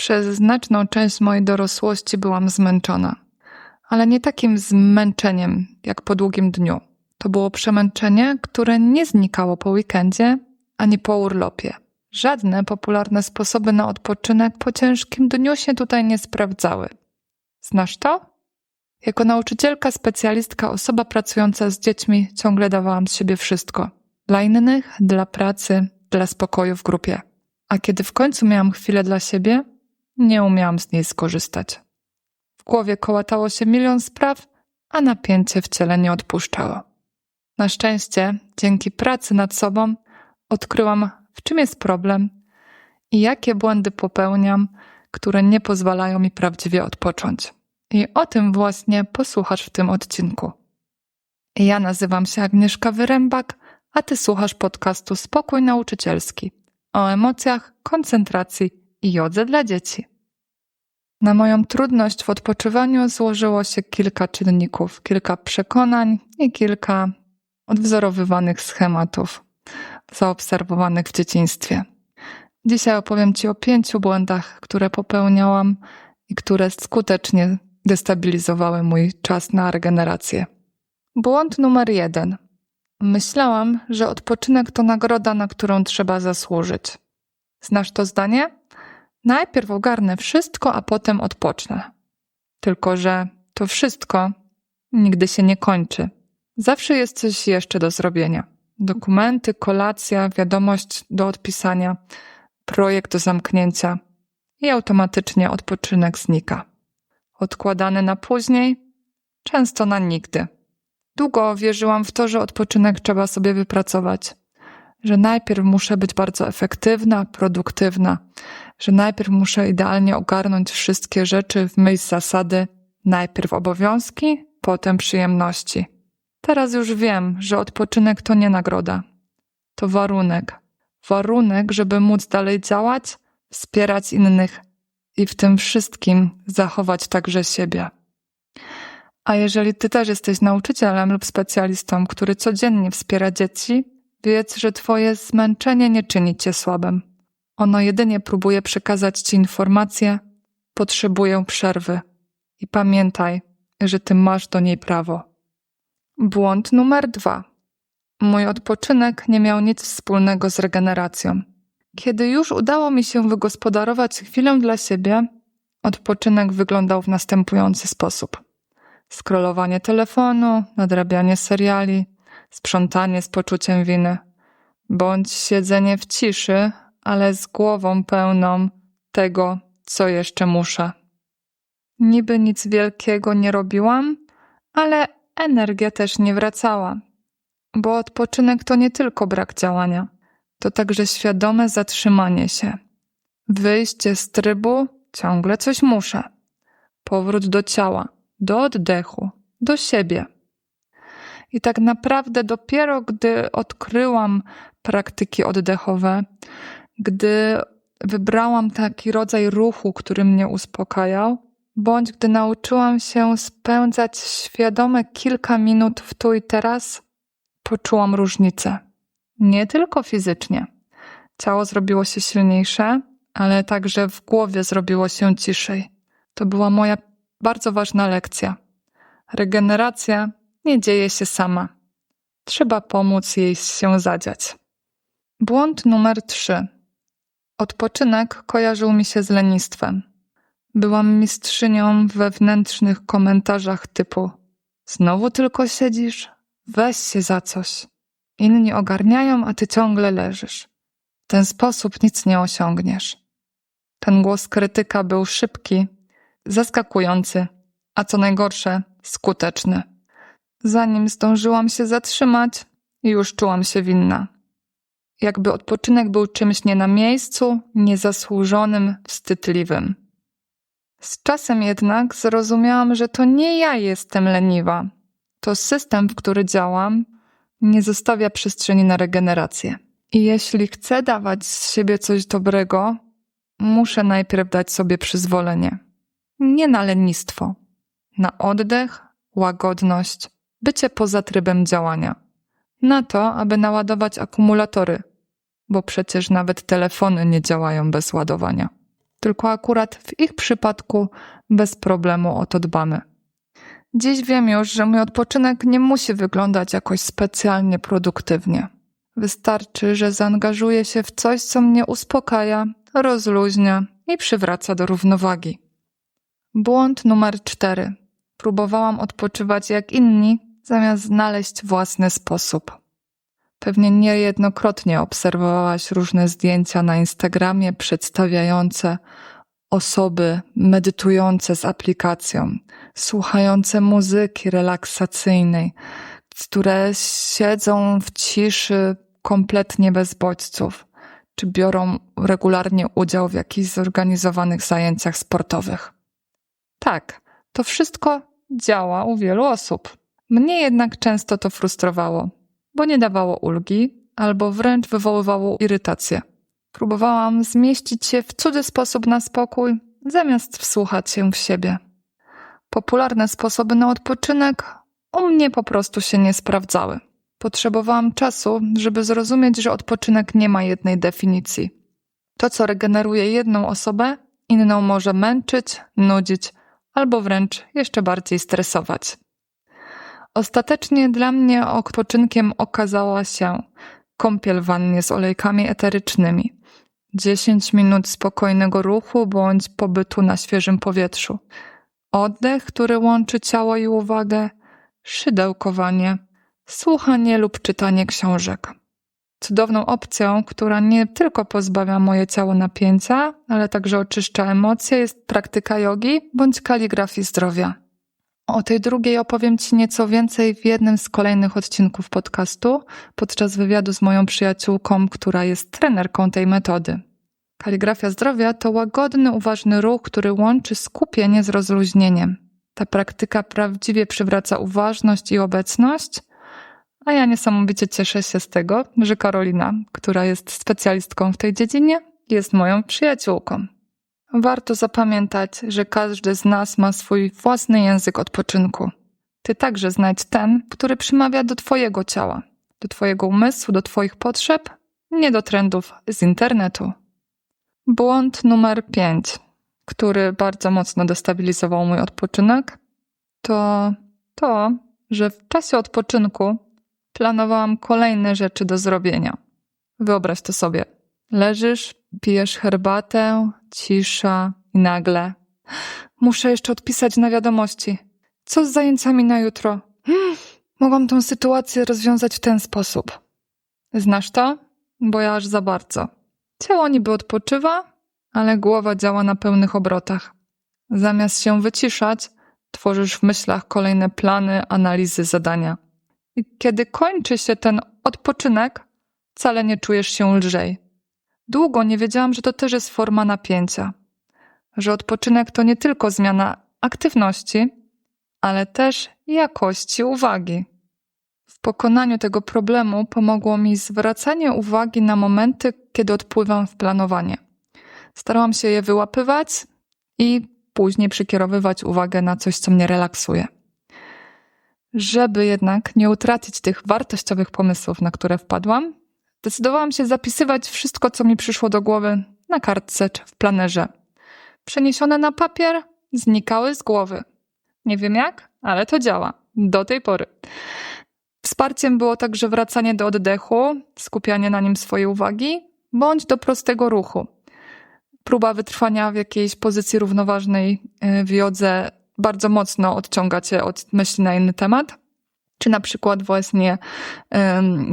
Przez znaczną część mojej dorosłości byłam zmęczona, ale nie takim zmęczeniem jak po długim dniu. To było przemęczenie, które nie znikało po weekendzie ani po urlopie. Żadne popularne sposoby na odpoczynek po ciężkim dniu się tutaj nie sprawdzały. Znasz to? Jako nauczycielka, specjalistka, osoba pracująca z dziećmi ciągle dawałam z siebie wszystko. Dla innych, dla pracy, dla spokoju w grupie. A kiedy w końcu miałam chwilę dla siebie, nie umiałam z niej skorzystać. W głowie kołatało się milion spraw, a napięcie w ciele nie odpuszczało. Na szczęście, dzięki pracy nad sobą, odkryłam, w czym jest problem i jakie błędy popełniam, które nie pozwalają mi prawdziwie odpocząć. I o tym właśnie posłuchasz w tym odcinku. Ja nazywam się Agnieszka Wyrębak, a ty słuchasz podcastu Spokój Nauczycielski o emocjach, koncentracji i jodze dla dzieci. Na moją trudność w odpoczywaniu złożyło się kilka czynników, kilka przekonań i kilka odwzorowywanych schematów zaobserwowanych w dzieciństwie. Dzisiaj opowiem Ci o pięciu błędach, które popełniałam i które skutecznie destabilizowały mój czas na regenerację. Błąd numer jeden. Myślałam, że odpoczynek to nagroda, na którą trzeba zasłużyć. Znasz to zdanie? Najpierw ogarnę wszystko, a potem odpocznę. Tylko, że to wszystko nigdy się nie kończy. Zawsze jest coś jeszcze do zrobienia. Dokumenty, kolacja, wiadomość do odpisania, projekt do zamknięcia i automatycznie odpoczynek znika. Odkładany na później, często na nigdy. Długo wierzyłam w to, że odpoczynek trzeba sobie wypracować, że najpierw muszę być bardzo efektywna, produktywna, że najpierw muszę idealnie ogarnąć wszystkie rzeczy w myśl zasady najpierw obowiązki, potem przyjemności. Teraz już wiem, że odpoczynek to nie nagroda, to warunek. Warunek, żeby móc dalej działać, wspierać innych i w tym wszystkim zachować także siebie. A jeżeli ty też jesteś nauczycielem lub specjalistą, który codziennie wspiera dzieci, wiedz, że twoje zmęczenie nie czyni cię słabym. Ono jedynie próbuje przekazać ci informacje, potrzebuję przerwy. I pamiętaj, że ty masz do niej prawo. Błąd numer dwa. Mój odpoczynek nie miał nic wspólnego z regeneracją. Kiedy już udało mi się wygospodarować chwilę dla siebie, odpoczynek wyglądał w następujący sposób: skrolowanie telefonu, nadrabianie seriali, sprzątanie z poczuciem winy, bądź siedzenie w ciszy, ale z głową pełną tego, co jeszcze muszę. Niby nic wielkiego nie robiłam, ale energia też nie wracała, bo odpoczynek to nie tylko brak działania, to także świadome zatrzymanie się. Wyjście z trybu ciągle coś muszę. Powrót do ciała, do oddechu, do siebie. I tak naprawdę dopiero gdy odkryłam praktyki oddechowe, gdy wybrałam taki rodzaj ruchu, który mnie uspokajał, bądź gdy nauczyłam się spędzać świadome kilka minut w tu i teraz, poczułam różnicę. Nie tylko fizycznie. Ciało zrobiło się silniejsze, ale także w głowie zrobiło się ciszej. To była moja bardzo ważna lekcja. Regeneracja nie dzieje się sama. Trzeba pomóc jej się zadziać. Błąd numer trzy. Odpoczynek kojarzył mi się z lenistwem. Byłam mistrzynią wewnętrznych komentarzach typu Znowu tylko siedzisz? Weź się za coś. Inni ogarniają, a ty ciągle leżysz. W ten sposób nic nie osiągniesz. Ten głos krytyka był szybki, zaskakujący, a co najgorsze, skuteczny. Zanim zdążyłam się zatrzymać, już czułam się winna. Jakby odpoczynek był czymś nie na miejscu, niezasłużonym, wstydliwym. Z czasem jednak zrozumiałam, że to nie ja jestem leniwa. To system, w który działam, nie zostawia przestrzeni na regenerację. I jeśli chcę dawać z siebie coś dobrego, muszę najpierw dać sobie przyzwolenie. Nie na lenistwo, na oddech, łagodność, bycie poza trybem działania. Na to, aby naładować akumulatory, bo przecież nawet telefony nie działają bez ładowania. tylko akurat w ich przypadku bez problemu o to dbamy. Dziś wiem już, że mój odpoczynek nie musi wyglądać jakoś specjalnie produktywnie. Wystarczy, że zaangażuję się w coś, co mnie uspokaja, rozluźnia i przywraca do równowagi. Błąd numer cztery. Próbowałam odpoczywać jak inni, zamiast znaleźć własny sposób. Pewnie niejednokrotnie obserwowałaś różne zdjęcia na Instagramie przedstawiające osoby medytujące z aplikacją, słuchające muzyki relaksacyjnej, które siedzą w ciszy kompletnie bez bodźców, czy biorą regularnie udział w jakichś zorganizowanych zajęciach sportowych. Tak, to wszystko działa u wielu osób. Mnie jednak często to frustrowało, bo nie dawało ulgi albo wręcz wywoływało irytację. Próbowałam zmieścić się w cudzy sposób na spokój, zamiast wsłuchać się w siebie. Popularne sposoby na odpoczynek u mnie po prostu się nie sprawdzały. Potrzebowałam czasu, żeby zrozumieć, że odpoczynek nie ma jednej definicji. To, co regeneruje jedną osobę, inną może męczyć, nudzić albo wręcz jeszcze bardziej stresować. Ostatecznie dla mnie odpoczynkiem okazała się kąpiel wannie z olejkami eterycznymi, 10 minut spokojnego ruchu bądź pobytu na świeżym powietrzu, oddech, który łączy ciało i uwagę, szydełkowanie, słuchanie lub czytanie książek. Cudowną opcją, która nie tylko pozbawia moje ciało napięcia, ale także oczyszcza emocje, jest praktyka jogi bądź kaligrafii zdrowia. O tej drugiej opowiem Ci nieco więcej w jednym z kolejnych odcinków podcastu podczas wywiadu z moją przyjaciółką, która jest trenerką tej metody. Kaligrafia zdrowia to łagodny, uważny ruch, który łączy skupienie z rozluźnieniem. Ta praktyka prawdziwie przywraca uważność i obecność, a ja niesamowicie cieszę się z tego, że Karolina, która jest specjalistką w tej dziedzinie, jest moją przyjaciółką. Warto zapamiętać, że każdy z nas ma swój własny język odpoczynku. Ty także znajdź ten, który przymawia do Twojego ciała, do Twojego umysłu, do Twoich potrzeb, nie do trendów z internetu. Błąd numer 5, który bardzo mocno destabilizował mój odpoczynek, to to, że w czasie odpoczynku planowałam kolejne rzeczy do zrobienia. Wyobraź to sobie. Leżysz, pijesz herbatę, cisza i nagle. Muszę jeszcze odpisać na wiadomości. Co z zajęciami na jutro? Hmm, mogłam tę sytuację rozwiązać w ten sposób. Znasz to? Bo ja aż za bardzo. Ciało niby odpoczywa, ale głowa działa na pełnych obrotach. Zamiast się wyciszać, tworzysz w myślach kolejne plany, analizy, zadania. I kiedy kończy się ten odpoczynek, wcale nie czujesz się lżej. Długo nie wiedziałam, że to też jest forma napięcia, że odpoczynek to nie tylko zmiana aktywności, ale też jakości uwagi. W pokonaniu tego problemu pomogło mi zwracanie uwagi na momenty, kiedy odpływam w planowanie. Starałam się je wyłapywać i później przykierowywać uwagę na coś, co mnie relaksuje. Żeby jednak nie utracić tych wartościowych pomysłów, na które wpadłam, Decydowałam się zapisywać wszystko, co mi przyszło do głowy na kartce czy w planerze. Przeniesione na papier znikały z głowy. Nie wiem jak, ale to działa. Do tej pory. Wsparciem było także wracanie do oddechu, skupianie na nim swojej uwagi, bądź do prostego ruchu. Próba wytrwania w jakiejś pozycji równoważnej y, w jodze bardzo mocno odciąga cię od myśli na inny temat czy na przykład właśnie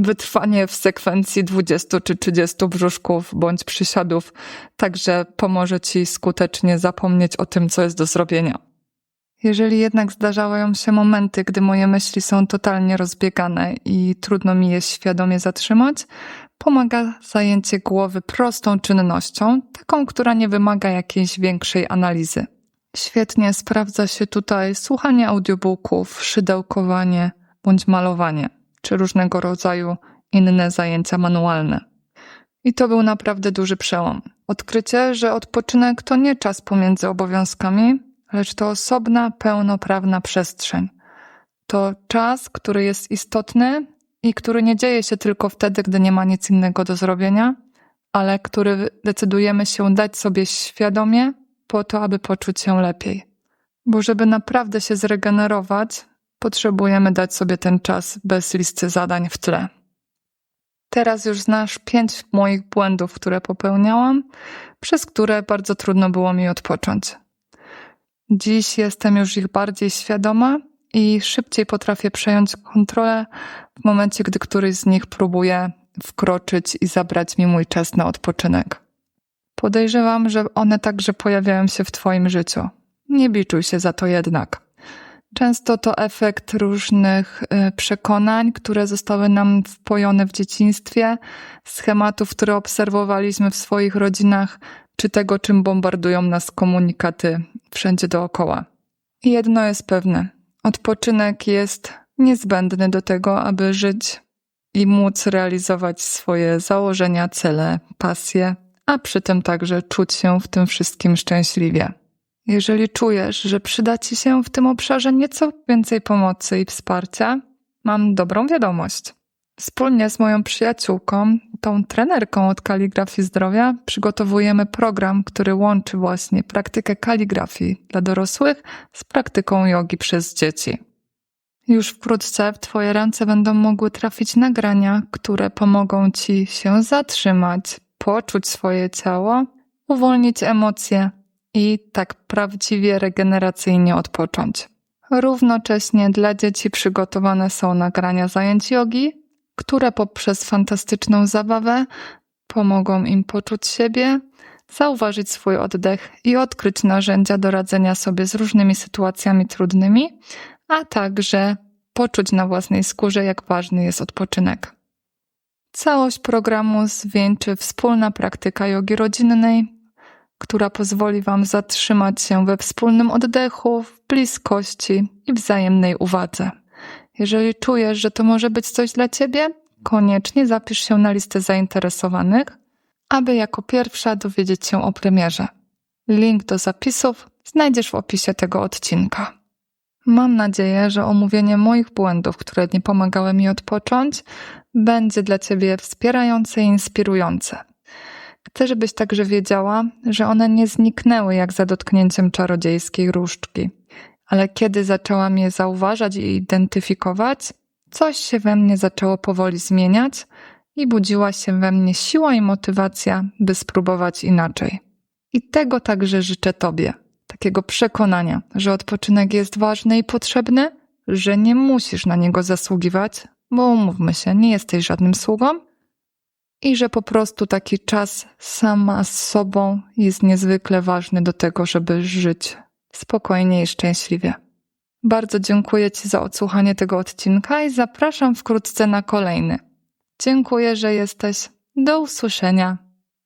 wytrwanie w sekwencji 20 czy 30 brzuszków bądź przysiadów także pomoże ci skutecznie zapomnieć o tym, co jest do zrobienia. Jeżeli jednak zdarzają się momenty, gdy moje myśli są totalnie rozbiegane i trudno mi je świadomie zatrzymać, pomaga zajęcie głowy prostą czynnością, taką, która nie wymaga jakiejś większej analizy. Świetnie sprawdza się tutaj słuchanie audiobooków, szydełkowanie, bądź malowanie, czy różnego rodzaju inne zajęcia manualne. I to był naprawdę duży przełom. Odkrycie, że odpoczynek to nie czas pomiędzy obowiązkami, lecz to osobna, pełnoprawna przestrzeń. To czas, który jest istotny i który nie dzieje się tylko wtedy, gdy nie ma nic innego do zrobienia, ale który decydujemy się dać sobie świadomie po to, aby poczuć się lepiej. Bo żeby naprawdę się zregenerować, potrzebujemy dać sobie ten czas bez listy zadań w tle. Teraz już znasz pięć moich błędów, które popełniałam, przez które bardzo trudno było mi odpocząć. Dziś jestem już ich bardziej świadoma i szybciej potrafię przejąć kontrolę w momencie, gdy któryś z nich próbuje wkroczyć i zabrać mi mój czas na odpoczynek. Podejrzewam, że one także pojawiają się w Twoim życiu. Nie biczuj się za to jednak. Często to efekt różnych y, przekonań, które zostały nam wpojone w dzieciństwie, schematów, które obserwowaliśmy w swoich rodzinach, czy tego, czym bombardują nas komunikaty wszędzie dookoła. Jedno jest pewne: odpoczynek jest niezbędny do tego, aby żyć i móc realizować swoje założenia, cele, pasje, a przy tym także czuć się w tym wszystkim szczęśliwie. Jeżeli czujesz, że przyda Ci się w tym obszarze nieco więcej pomocy i wsparcia, mam dobrą wiadomość. Wspólnie z moją przyjaciółką, tą trenerką od kaligrafii zdrowia, przygotowujemy program, który łączy właśnie praktykę kaligrafii dla dorosłych z praktyką jogi przez dzieci. Już wkrótce w Twoje ręce będą mogły trafić nagrania, które pomogą Ci się zatrzymać, poczuć swoje ciało, uwolnić emocje i tak prawdziwie regeneracyjnie odpocząć. Równocześnie dla dzieci przygotowane są nagrania zajęć jogi, które poprzez fantastyczną zabawę pomogą im poczuć siebie, zauważyć swój oddech i odkryć narzędzia do radzenia sobie z różnymi sytuacjami trudnymi, a także poczuć na własnej skórze, jak ważny jest odpoczynek. Całość programu zwieńczy wspólna praktyka jogi rodzinnej, która pozwoli Wam zatrzymać się we wspólnym oddechu, w bliskości i wzajemnej uwadze. Jeżeli czujesz, że to może być coś dla Ciebie, koniecznie zapisz się na listę zainteresowanych, aby jako pierwsza dowiedzieć się o premierze. Link do zapisów znajdziesz w opisie tego odcinka. Mam nadzieję, że omówienie moich błędów, które nie pomagały mi odpocząć, będzie dla Ciebie wspierające i inspirujące. Chcę, żebyś także wiedziała, że one nie zniknęły jak za dotknięciem czarodziejskiej różdżki. Ale kiedy zaczęłam je zauważać i identyfikować, coś się we mnie zaczęło powoli zmieniać i budziła się we mnie siła i motywacja, by spróbować inaczej. I tego także życzę Tobie. Takiego przekonania, że odpoczynek jest ważny i potrzebny, że nie musisz na niego zasługiwać, bo umówmy się, nie jesteś żadnym sługą, i że po prostu taki czas sama z sobą jest niezwykle ważny do tego, żeby żyć spokojnie i szczęśliwie. Bardzo dziękuję Ci za odsłuchanie tego odcinka i zapraszam wkrótce na kolejny. Dziękuję, że jesteś. Do usłyszenia.